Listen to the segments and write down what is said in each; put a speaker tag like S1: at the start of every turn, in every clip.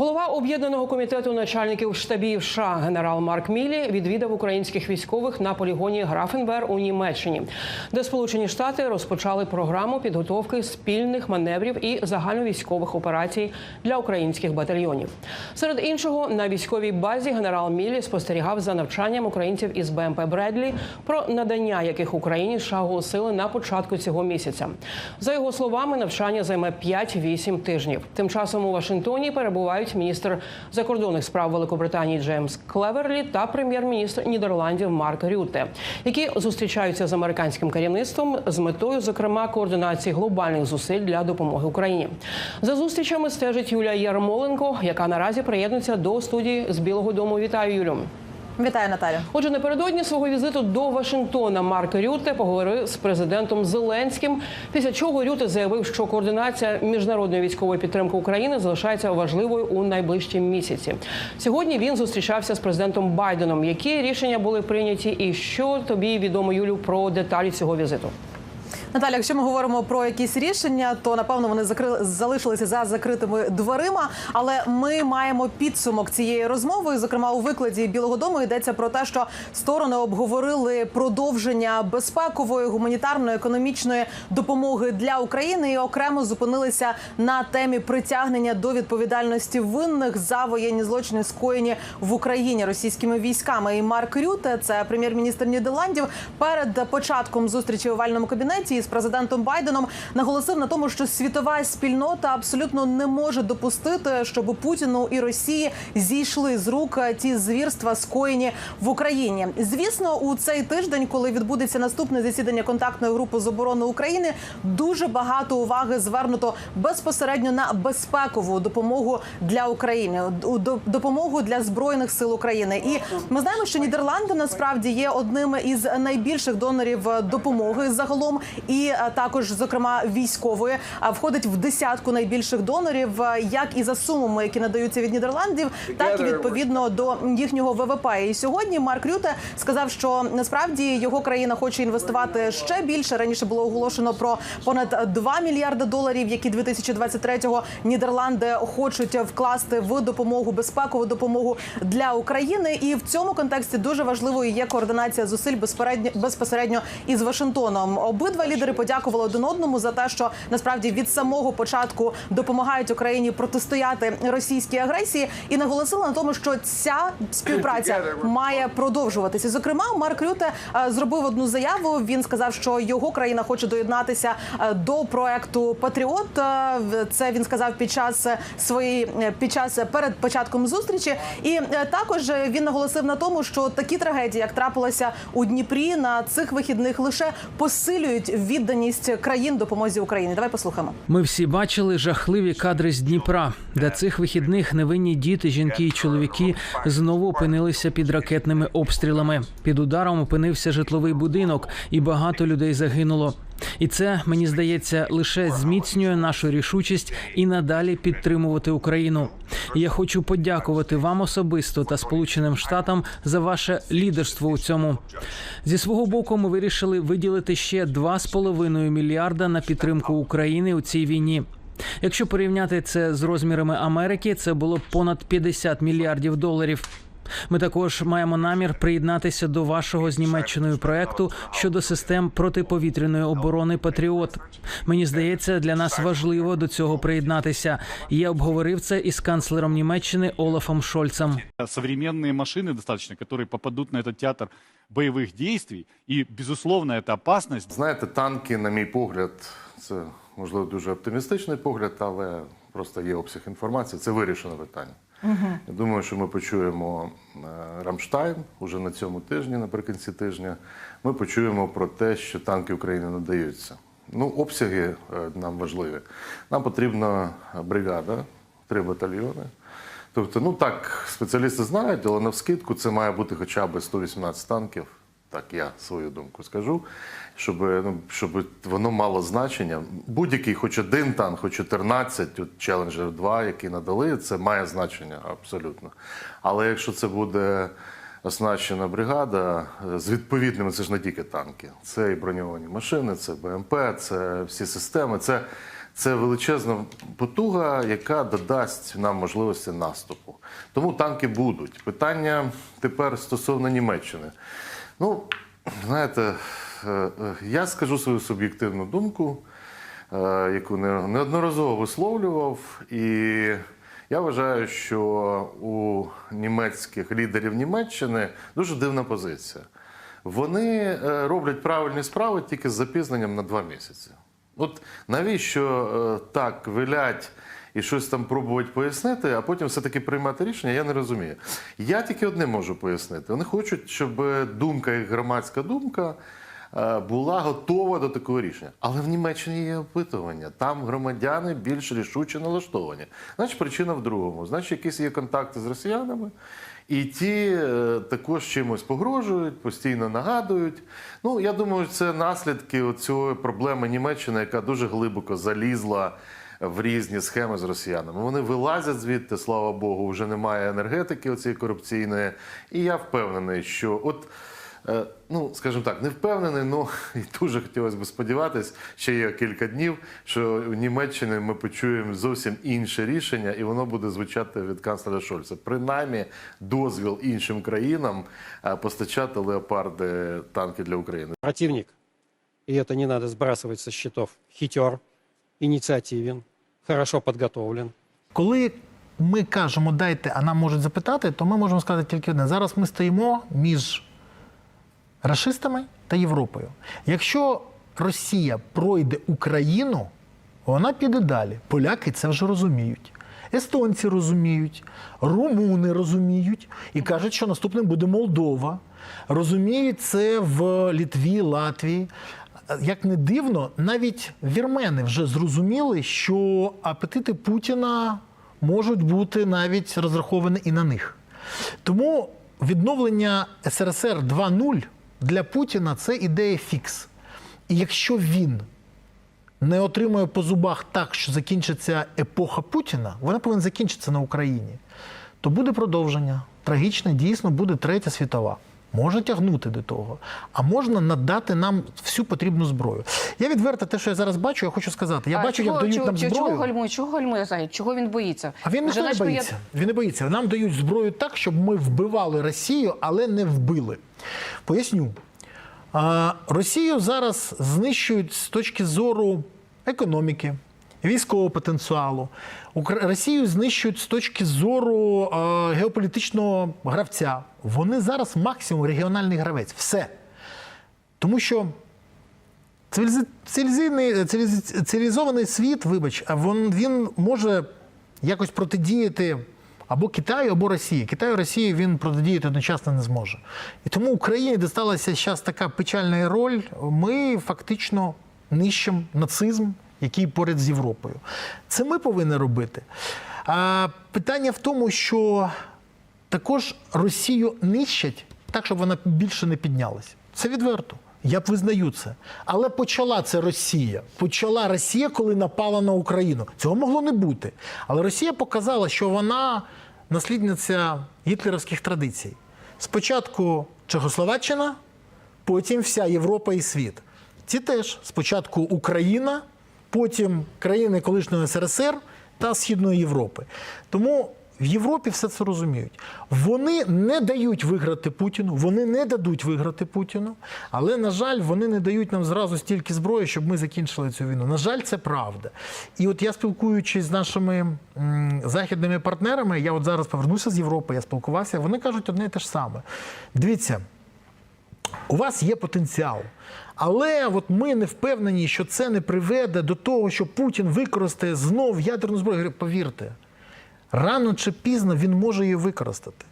S1: Голова об'єднаного комітету начальників штабів США генерал Марк Мілі відвідав українських військових на полігоні Графенбер у Німеччині, де Сполучені Штати розпочали програму підготовки спільних маневрів і загальновійськових операцій для українських батальйонів. Серед іншого на військовій базі генерал Мілі спостерігав за навчанням українців із БМП Бредлі, про надання яких Україні США оголосили на початку цього місяця. За його словами, навчання займе 5-8 тижнів. Тим часом у Вашингтоні перебувають міністр закордонних справ Великобританії Джеймс Клеверлі та прем'єр-міністр Нідерландів Марк Рюте, які зустрічаються з американським керівництвом з метою, зокрема, координації глобальних зусиль для допомоги Україні. За зустрічами стежить Юлія Ярмоленко, яка наразі приєднується до студії з Білого Дому. Вітаю Юлю.
S2: Вітаю, Наталю.
S1: Отже, напередодні свого візиту до Вашингтона Марк Рюте поговорив з президентом Зеленським. Після чого Рюте заявив, що координація міжнародної військової підтримки України залишається важливою у найближчі місяці. Сьогодні він зустрічався з президентом Байденом. Які рішення були прийняті, і що тобі відомо Юлю про деталі цього візиту?
S2: Наталя, якщо ми говоримо про якісь рішення, то напевно вони закрили залишилися за закритими дверима. Але ми маємо підсумок цієї розмови. Зокрема, у викладі Білого Дому йдеться про те, що сторони обговорили продовження безпекової, гуманітарної, економічної допомоги для України і окремо зупинилися на темі притягнення до відповідальності винних за воєнні злочини, скоєні в Україні російськими військами. І Марк Рюте, це прем'єр-міністр Нідерландів, перед початком зустрічі у овальному кабінеті з президентом Байденом наголосив на тому, що світова спільнота абсолютно не може допустити, щоб Путіну і Росії зійшли з рук ті звірства, скоєні в Україні. Звісно, у цей тиждень, коли відбудеться наступне засідання контактної групи з оборони України, дуже багато уваги звернуто безпосередньо на безпекову допомогу для України, допомогу для збройних сил України. І ми знаємо, що Нідерланди насправді є одним із найбільших донорів допомоги загалом, і е, також, зокрема, військової а входить в десятку найбільших донорів, е, як і за сумами, які надаються від Нідерландів, так і відповідно до їхнього ВВП. І сьогодні Марк Рюте сказав, що насправді його країна хоче інвестувати ще більше. Раніше було оголошено про понад 2 мільярди доларів, які 2023-го Нідерланди хочуть вкласти в допомогу безпекову допомогу для України. І в цьому контексті дуже важливою є координація зусиль безпосередньо із Вашингтоном. Обидва лідери подякували один одному за те, що насправді від самого початку допомагають Україні протистояти російській агресії, і наголосили на тому, що ця співпраця має продовжуватися. Зокрема, Марк Рюте е, зробив одну заяву. Він сказав, що його країна хоче доєднатися е, до проекту Патріот. Е, Це він сказав під час своєї під час перед початком зустрічі. І також він наголосив на тому, що такі трагедії, як трапилося у Дніпрі, на цих вихідних лише посилюють відданість країн допомозі Україні. Давай послухаємо.
S3: Ми всі бачили жахливі кадри з Дніпра, де цих вихідних невинні діти, жінки і чоловіки знову опинилися під ракетними обстрілами. Під ударом опинився житловий будинок, і багато людей загинуло. І це мені здається лише зміцнює нашу рішучість і надалі підтримувати Україну. Я хочу подякувати вам особисто та Сполученим Штатам за ваше лідерство у цьому. Зі свого боку, ми вирішили виділити ще 2,5 мільярда на підтримку України у цій війні. Якщо порівняти це з розмірами Америки, це було понад 50 мільярдів доларів. Ми також маємо намір приєднатися до вашого з Німеччиною проекту щодо систем протиповітряної оборони Патріот. Мені здається, для нас важливо до цього приєднатися. Я обговорив це із канцлером Німеччини Олафом Шольцем.
S4: современные машины достаточно, которые попадут на этот театр боевых действий. И, безусловно, это опасность.
S5: Знаєте, танки, на мій погляд, це можливо дуже оптимістичний погляд, але просто є обсяг інформації. Це вирішене питання. Я думаю, що ми почуємо е, Рамштайн уже на цьому тижні, наприкінці тижня. Ми почуємо про те, що танки України надаються. Ну, обсяги е, нам важливі. Нам потрібна бригада, три батальйони. Тобто, ну так, спеціалісти знають, але навскидку це має бути хоча б 118 танків. Так, я свою думку скажу, щоб, ну, щоб воно мало значення. Будь-який, хоч один танк, хоч 14, от Challenger 2, які надали, це має значення абсолютно. Але якщо це буде оснащена бригада е, з відповідними, це ж не тільки танки, це і броньовані машини, це БМП, це всі системи. Це, це величезна потуга, яка додасть нам можливості наступу. Тому танки будуть. Питання тепер стосовно Німеччини. Ну, знаєте, е, е, я скажу свою суб'єктивну думку, е, яку неодноразово висловлював. І я вважаю, що у німецьких лідерів Німеччини дуже дивна позиція. Вони роблять правильні справи тільки з запізненням на два місяці. От навіщо так вилять і щось там пробувати пояснити, а потім все-таки приймати рішення, я не розумію. Я тільки одне можу пояснити. Вони хочуть, щоб думка, їх громадська думка е, була готова до такого рішення. Але в Німеччині є опитування. Там громадяни більш рішуче налаштовані. Значить, причина в другому. Значить, якісь є контакти з росіянами. І ті е, також чимось погрожують, постійно нагадують. Ну, я думаю, це наслідки цієї проблеми Німеччини, яка дуже глибоко залізла в різні схеми з росіянами. Вони вилазять звідти, слава Богу, вже немає енергетики оцієї корупційної. І я впевнений, що от. Е, Ну, скажімо так, не впевнений, але і дуже хотілося б сподіватися, ще є кілька днів, що в Німеччині ми почуємо зовсім інше рішення, і воно буде звучати від канцлера Шольца. Принаймні, дозвіл іншим країнам е, постачати леопарди танки для України.
S6: противник, и это не надо сбрасывать со счетов, хитер, инициативен, хорошо подготовлен.
S7: Коли ми кажемо дайте, а нам можуть запитати, то ми можемо сказати тільки одне. Зараз ми стоїмо між рашистами та Європою. Якщо Росія пройде Україну, вона піде далі. Поляки це вже розуміють. Естонці розуміють, румуни розуміють і кажуть, що наступним буде Молдова. Розуміють це в Літві, Латвії. Як не дивно, навіть вірмени вже зрозуміли, що апетити Путіна можуть бути навіть розраховані і на них. Тому відновлення СРСР 2.0 для Путіна це ідея фікс. І якщо він не отримує по зубах так, що закінчиться епоха Путіна, вона повинна закінчитися на Україні, то буде продовження. Трагічне дійсно буде третя світова. Можна тягнути до того, а можна надати нам всю потрібну зброю. Я відверто те, що я зараз бачу, я хочу сказати. Я
S8: А
S7: бачу,
S8: чого,
S7: як дають
S8: чого,
S7: нам зброю.
S8: Чого гальмує? Чого гальмує Захід? Чого він боїться?
S7: А він не боїться. Він не боїться. Нам дають зброю так, щоб ми вбивали Росію, але не вбили. Поясню. Росію зараз знищують з точки зору економіки, військового потенціалу. Росію знищують з точки зору е, геополітичного гравця. Вони зараз максимум регіональний гравець. Все. Тому що цивіліза- цивілізований світ, вибач, він, він може якось протидіяти або Китаю, або Росії. Китаю, Росії він протидіяти одночасно не зможе. І тому Україні дісталася зараз така печальна роль. Ми фактично нищимо нацизм, який поряд з Європою. Це ми повинні робити. А питання в тому, що також Росію нищать так, щоб вона більше не піднялась. Це відверто. Я б визнаю це. Але почала це Росія. Почала Росія, коли напала на Україну. Цього могло не бути. Але Росія показала, що вона наслідниця гітлерівських традицій. Спочатку Чехословаччина, потім вся Європа і світ. Ці теж спочатку Україна, потім країни колишнього СРСР та Східної Європи. Тому в Європі все це розуміють. Вони не дають виграти Путіну, вони не дадуть виграти Путіну, але, на жаль, вони не дають нам зразу стільки зброї, щоб ми закінчили цю війну. На жаль, це правда. І от я спілкуючись з нашими м, західними партнерами, я от зараз повернуся з Європи, я спілкувався, вони кажуть одне і те ж саме. Дивіться, у вас є потенціал. Але от ми не впевнені, що це не приведе до того, що Путін використає знов ядерну зброю. Повірте, рано чи пізно він може її використати.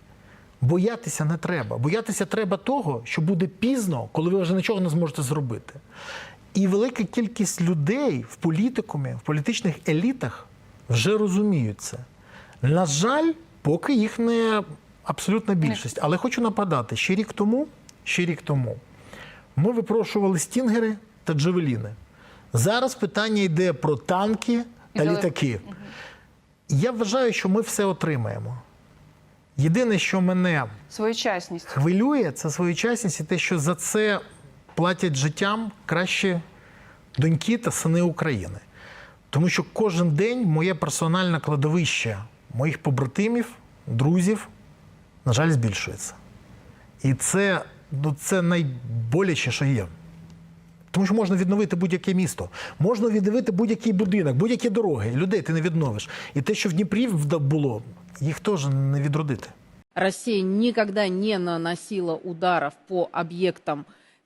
S7: Боятися не треба. Боятися треба того, що буде пізно, коли ви вже нічого не зможете зробити. І велика кількість людей в політикумі, в політичних елітах вже розуміють це. На жаль, поки їх не абсолютна більшість. Але хочу нападати, ще рік тому, ще рік тому ми випрошували стінгери та джавеліни. Зараз питання йде про танки та літаки. Я вважаю, що ми все отримаємо. Єдине, що мене
S8: Своєчасність.
S7: хвилює, це своєчасність і те, що за це платять життям кращі доньки та сини України. Тому що кожен день моє персональне кладовище моїх побратимів, друзів, на жаль, збільшується. І це, ну, це найболяче, що є. Тому що можна відновити будь-яке місто, можна відновити будь-який будинок, будь-які дороги. Людей ти не відновиш. І те, що в Дніпрі було, їх теж не відродити.
S9: Россия никогда не наносила ударов по объектам